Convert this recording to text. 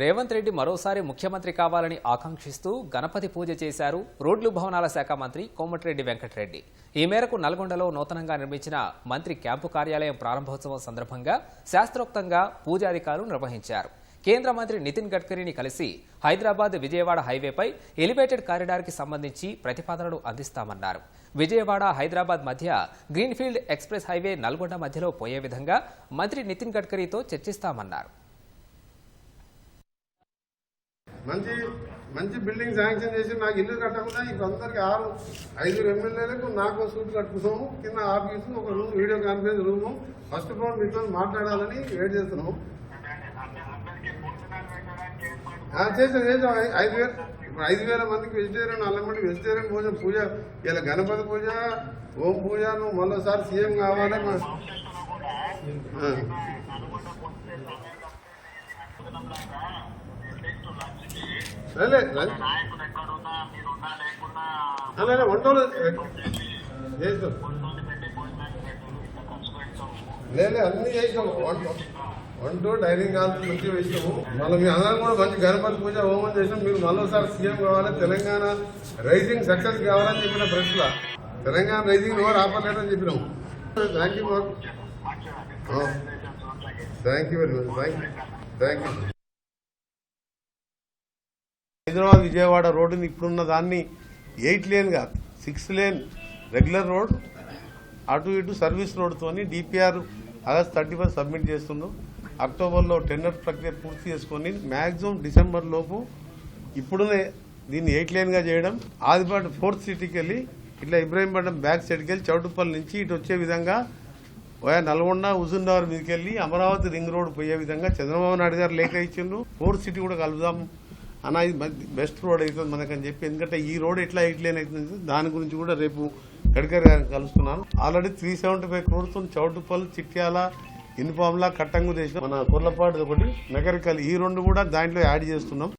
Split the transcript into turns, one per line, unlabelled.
రేవంత్ రెడ్డి మరోసారి ముఖ్యమంత్రి కావాలని ఆకాంక్షిస్తూ గణపతి పూజ చేశారు రోడ్లు భవనాల శాఖ మంత్రి కోమటిరెడ్డి వెంకటరెడ్డి. ఈ మేరకు నల్గొండలో నూతనంగా నిర్మించిన మంత్రి క్యాంపు కార్యాలయం ప్రారంభోత్సవం సందర్భంగా శాస్త్రోక్తంగా పూజాధికారులు నిర్వహించారు. కేంద్ర మంత్రి నితిన్ గడ్కరీని కలిసి హైదరాబాద్ విజయవాడ హైవేపై ఎలివేటెడ్ కారిడార్కి సంబంధించి ప్రతిపాదనలు అందిస్తామన్నారు. విజయవాడ హైదరాబాద్ మధ్య గ్రీన్ఫీల్డ్ ఎక్స్ప్రెస్ హైవే నల్గొండ మధ్యలో పోయే విధంగా మంత్రి నితిన్ గడ్కరీతో చర్చిస్తామన్నారు.
మంచి మంచి బిల్డింగ్ శాంక్షన్ చేసి నాకు ఇల్లు కట్టకుండా ఇప్పుడు ఆరు ఐదుగురు ఎమ్మెల్యేలకు నాకు సూట్ కట్టుకున్నాము. కింద ఆఫీసు ఒక room video conference room. First of all మీతో మాట్లాడాలని వెయిట్ చేస్తున్నాము. చేసాం చేసాం ఐదు వేలు ఇప్పుడు ఐదు వేల మందికి వెజిటేరియన్ అల్లం మంది వెజిటేరియన్ పూజ పూజ ఇలా గణపతి పూజ ఓం పూజ నువ్వు మరోసారి సీఎం కావాలి మా- వంటలు చేస్తాం లేదు అన్ని చేసినాం వంట డైనింగ్ హాల్ మంచి వేసినాము మళ్ళీ మీ అందరం కూడా మంచి గణపతి పూజ హోమం చేసినాం మీరు మరోసారి సీఎం కావాలి తెలంగాణ రైజింగ్ సక్సెస్ కావాలని చెప్పిన ప్రశ్న. తెలంగాణ రైజింగ్ ఎవరు ఆపలేదని చెప్పినాం. Thank you thank you very much thank you thank you
Hyderabad Vijayawada రోడ్డుని ఇప్పుడున్న దాన్ని ఎయిట్ లేన్గా సిక్స్ లేన్ రెగ్యులర్ రోడ్ అటు ఇటు service రోడ్తోని DPR August thirty first submit చేస్తుండ్రు అక్టోబర్లో టెండర్ ప్రక్రియ పూర్తి చేసుకొని మ్యాక్సిమం డిసెంబర్ లోపు ఇప్పుడునే దీన్ని ఎయిట్ లేన్గా చేయడం. ఆదిపాటు ఫోర్త్ సిటీకి వెళ్ళి ఇట్లా ఇబ్రాహీంపట్నం బ్యాక్ సైడ్కి వెళ్ళి చౌటుపల్లి నుంచి ఇటు వచ్చే విధంగా వయా నల్గొండ హుజూర్నగర్ మీదకి వెళ్ళి అమరావతి రింగ్ రోడ్ పోయే విధంగా చంద్రబాబు నాయుడు గారు లేఖ ఇచ్చిండ్రు. ఫోర్త్ సిటీ కూడా కలుపుదాం అన్న ఇది బెస్ట్ రోడ్ అవుతుంది మనకని చెప్పి ఎందుకంటే ఈ రోడ్ ఎట్లా ఎయిట్ అవుతుంది దాని గురించి కూడా రేపు గడ్కరీ గారిని కలుస్తున్నాను. Already three seventy five crores Choutuppal Chityal ఇన్ఫామ్లా కట్టంగు చేసిన మన కుర్లపాటు ఒకటి నగరికల్ ఈ రెండు కూడా దాంట్లో యాడ్ చేస్తున్నాం.